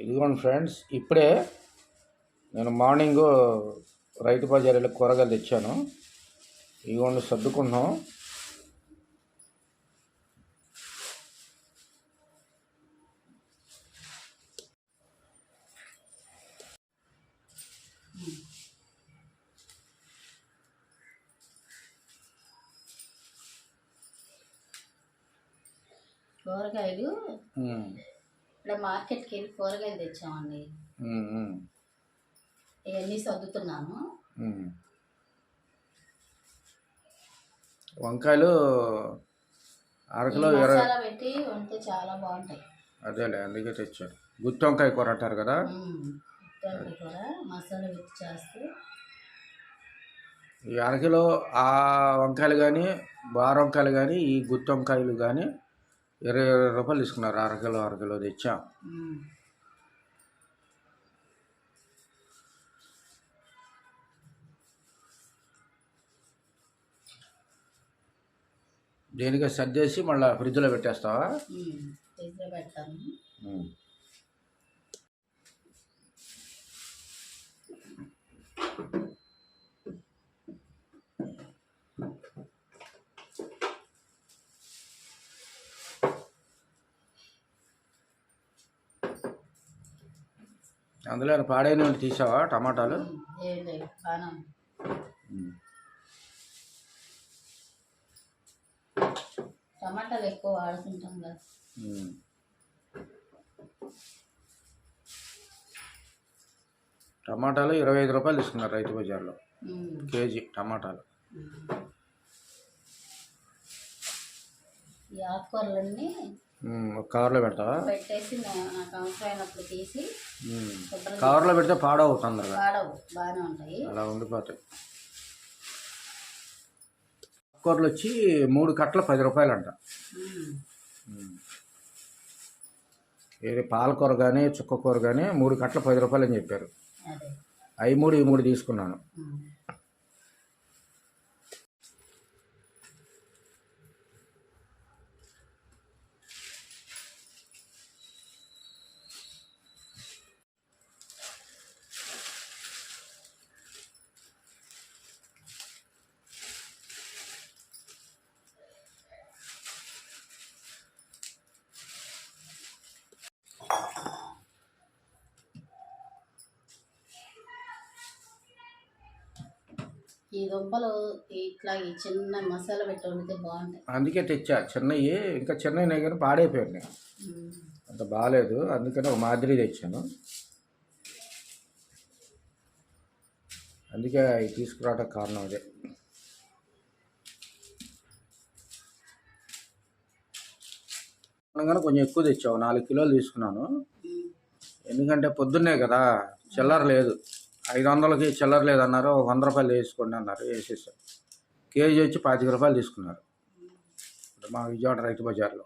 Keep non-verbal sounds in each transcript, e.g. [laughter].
ఇదిగోండి ఫ్రెండ్స్ ఇప్పుడే నేను మార్నింగ్ రైతు బజార్ వెళ్ళి కూరగాయలు తెచ్చాను. ఇదిగోండి సర్దుకుంటున్నాం. కూరగాయలు ఇక్కడ మార్కెట్కి వెళ్ళి కూరగాయలు తెచ్చామండి. ఇవన్నీ సర్దుతున్నాను ఉమ్. వంకాయలు అరకిలో మసాలా పెట్టి వండితే చాలా బాగుంటాయి. అదేలే అందుకే తెచ్చాను గుత్తి వంకాయ కూర అంటారు కదా? కూడా మసాలా పెట్టి చేస్తే. ఈ అరకిలో ఆ వంకాయలు కానీ బార వంకాయలు కానీ ఈ గుత్తి వంకాయలు కానీ ఇరవై ఇరవై రూపాయలు తీసుకున్నారు. అరకిలో అరకిలో తెచ్చాం. దేనిగా సర్దేసి మళ్ళీ ఫ్రిడ్జ్లో పెట్టేస్తావా? మ్మ్. ఫ్రిడ్జ్లో పెడతాను. అందులో పాడైన తీసావా టమాటాలు. టమాటాలు ఎక్కువ వాడుకుంటాం కదా. టమాటాలు ఇరవై ఐదు రూపాయలు తీసుకున్నారు రైతు బజార్లో. కేజీ టమాటాలు. ఈ ఆకుకూరలన్నీ కవర్లో పెడతావా? పెట్టేసి నాకు అవసరమైనప్పుడు తీసి కవర్లో పెడితే పాడవు తొందరగా. బాగానే ఉంటాయి. అలా ఉండిపోతాయి. కూరలు వచ్చి మూడు కట్టలు పది రూపాయలు అంట. ఏది పాలకూర కానీ చుక్కకూర కానీ మూడు కట్టలు పది రూపాయలు అని చెప్పారు. అవి మూడు ఈ మూడు తీసుకున్నాను. ఈ దుంపలు ఇట్లా ఈ చిన్న మసాలా పెట్టి వండితే బాగుంటాయి. అందుకే తెచ్చా. చిన్నవి ఇంకా చిన్నవి కానీ పాడైపోయాయి. అంత బాగాలేదు అందుకని ఒక మాదిరి తెచ్చాను. అందుకే అవి తీసుకురావడానికి కారణం అదే. అనగానే కొంచెం ఎక్కువ తెచ్చావు. నాలుగు కిలోలు తీసుకున్నాను. ఎందుకంటే పొద్దున్నే కదా. చిల్లర లేదు. ఐదు వందలకి చిల్లర లేదన్నారు ఒక వంద రూపాయలు వేసుకోండి అన్నారు వేసేసాం కేజీ వచ్చి పాతిక రూపాయలు తీసుకున్నారు. మా విజయవాడ రైతు బజార్లో.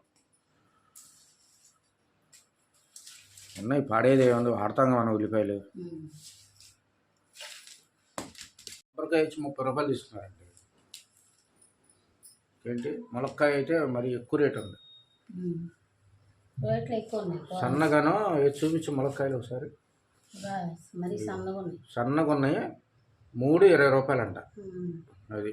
ఉన్నాయి పాడేది ఏముంది వాడతాం కదా మన ఉల్లిపాయలు. కొబ్బరికాయ వచ్చి ముప్పై రూపాయలు తీసుకున్నారండి. ఏంటి? ములక్కాయ అయితే మరి ఎక్కువ రేట్ ఉంది. సన్నగాను చూపించు ములక్కాయలు ఒకసారి. మరీ సన్నగా ఉన్నాయి సన్నగా ఉన్నాయి మూడు ఇరవై రూపాయలు అంట. అది.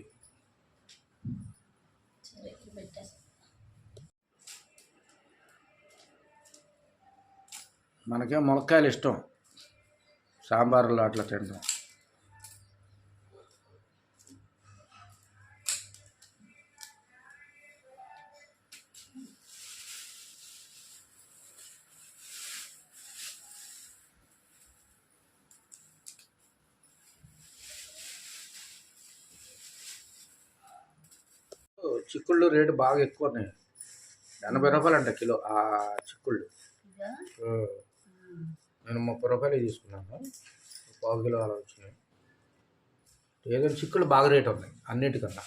మనకేం ములక్కాయలు ఇష్టం. సాంబార్లో అట్లా తింటాం చిక్కుళ్ళు రేటు బాగా ఎక్కువ ఉన్నాయి. ఎనభై రూపాయలు అంట కిలో ఆ చిక్కుళ్ళు. నేను ముప్పై రూపాయలు తీసుకున్నాను. పావు కిలో అలా వచ్చినాయి. ఏదైనా చిక్కులు బాగా రేట్ ఉన్నాయి అన్నిటికన్నా.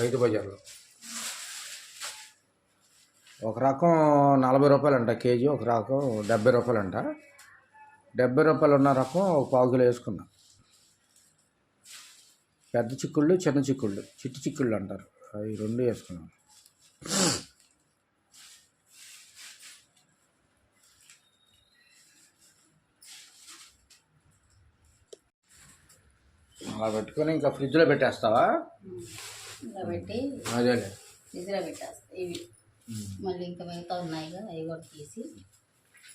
రైతు బజార్లో. ఒక రకం నలభై రూపాయలు అంట కేజీ ఒక రకం డెబ్బై రూపాయలు అంట. డెబ్బై రూపాయలు ఉన్న రకం ఒక పావు కిలో వేసుకున్నా. పెద్ద చిక్కుళ్ళు చిన్న చిక్కుళ్ళు చిట్టి చిక్కుళ్ళు అంటారు. అవి రెండు వేసుకున్నాం. అలా పెట్టుకొని ఇంకా ఫ్రిడ్జ్లో పెట్టేస్తావా?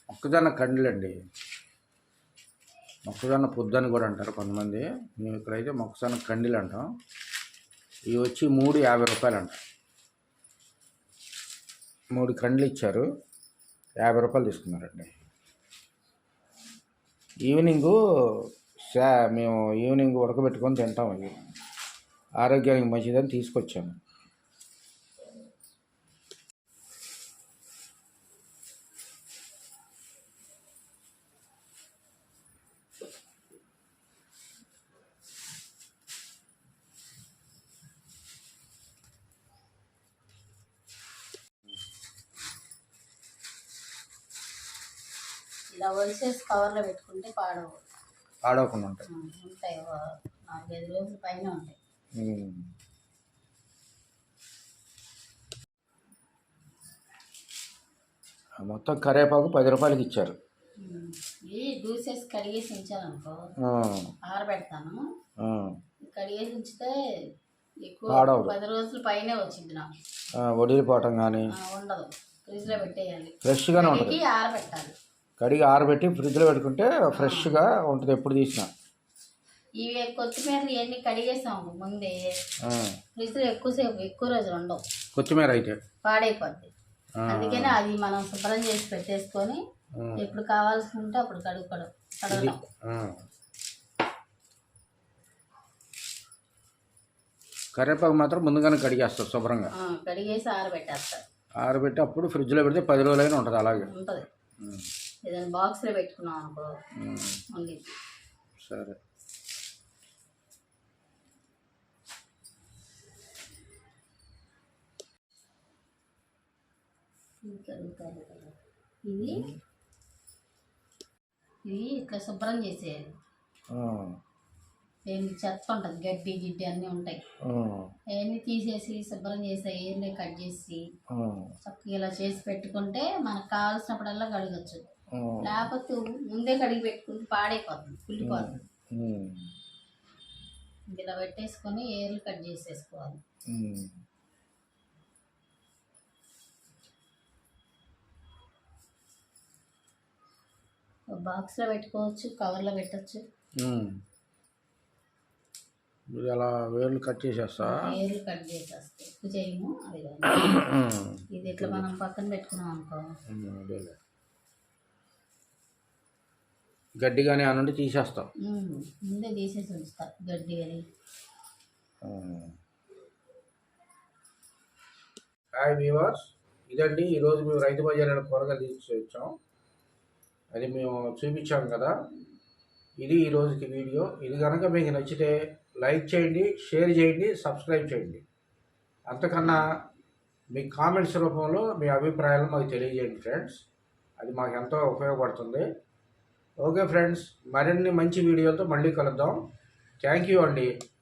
మొక్కజొన్న పెట్టి మొక్కజొన్న పొద్దు మొక్కజొన్న కూడా అంటారు కొంతమంది. మేము ఇక్కడైతే మొక్కజొన్న కండిలు అంటాం. ఇవి వచ్చి మూడు యాభై రూపాయలు అంట మూడు కండ్లు ఇచ్చారు. యాభై రూపాయలు తీసుకున్నారండి. ఈవినింగు శా మేము ఈవినింగ్ ఉడకబెట్టుకొని తింటాం ఇవి ఆరోగ్యానికి మంచిదని తీసుకొచ్చాము. ఇలా వలిసేసి కవర్లో పెట్టుకుంటే పాడవు. ఆడవకుండా ఉంటాయి. ఉంటాయి. నాలుగైదు రోజుల పైన ఉంటాయి. మొత్తం కరేపాకు పది రూపాయలకి ఇచ్చారు. ఇవి దూసేసి కడిగేసి ఉంచాలనుకో ఆ, ఆరబెడతాను. కడిగేసి ఉంచితే ఎక్కువ. పది రోజుల పైనే వచ్చింది నాకు. వడిలిపోవటం కానీ ఉండదు. ఫ్రిడ్జ్లో పెట్టేయాలి. ఫ్రెష్గానే ఉంటుంది. ఆరబెట్టాలి. కడిగి ఆరబెట్టి ఫ్రిడ్జ్లో పెట్టుకుంటే ఫ్రెష్గా ఉంటుంది ఎప్పుడు తీసినా. ఇవి కొత్తిమీరలు ఇవన్నీ కడిగేసాం ముందే. ఫ్రిడ్జ్లో ఎక్కువసేపు ఎక్కువ రోజులు ఉండవు. కొత్తిమీర అయితే. పాడైపోద్ది. అందుకని అది మనం శుభ్రం చేసి పెట్టేసుకొని ఎప్పుడు కావాల్సి ఉంటే అప్పుడు కడుక్కోవడం కడగడం. కరివేపాకు మాత్రం ముందుగానే కడిగేస్తారు శుభ్రంగా. కడిగేసి ఆరబెట్టేస్తారు ఆరబెట్టి అప్పుడు ఫ్రిడ్జ్లో పెడితే పది రోజులైనా ఉంటుంది అలాగే. ఉంటుంది. ఏదైనా బాక్స్లో పెట్టుకున్నాం అనుకో. ఉంది సరే. ఇవి? ఇవి శుభ్రం చేసేయాలి. ఏంటి చెత్త ఉంటుంది గడ్డి గిడ్డి అన్నీ ఉంటాయి. అవన్నీ తీసేసి శుభ్రం చేసి ఏర్లే కట్ చేసి చక్కగా ఇలా చేసి పెట్టుకుంటే మనకు కావాల్సినప్పుడల్లా కడగచ్చు. లేకపోతే ముందే కడిగి పెట్టుకుంటే పాడైపోతుంది కుళ్ళిపోతుంది. ఇలా పెట్టేసుకొని ఏర్లు కట్ చేసేసుకోవాలి. బాక్స్లో పెట్టుకోవచ్చు కవర్లో పెట్టచ్చు. ఇది అలా వేర్లు కట్ చేసేస్తా. ఏర్లు కట్ ఎక్కువ చేయము [coughs] ఇది ఇట్లా మనం పక్కన పెట్టుకున్నాం అనుకో. ఉమ్, అదేలే. గడ్డి కానీ అనండి తీసేస్తాం. ముందే తీసేసి ఉంచుతా గడ్డి అని హాయ్ వ్యూవర్స్ ఇదండి ఈరోజు మేము రైతు బజార్ కూరగాయలు తీసుకు వచ్చాం అది మేము చూపించాం కదా. ఇది ఈ రోజుకి వీడియో. ఇది కనుక మీకు నచ్చితే లైక్ చేయండి షేర్ చేయండి సబ్స్క్రైబ్ చేయండి. అంతకన్నా మీ కామెంట్స్ రూపంలో మీ అభిప్రాయాలు మాకు తెలియజేయండి ఫ్రెండ్స్. అది మాకు ఎంతో ఉపయోగపడుతుంది. ఓకే ఫ్రెండ్స్ మరిన్ని మంచి వీడియోలతో మళ్ళీ కలుద్దాం. థ్యాంక్ యూ అండి.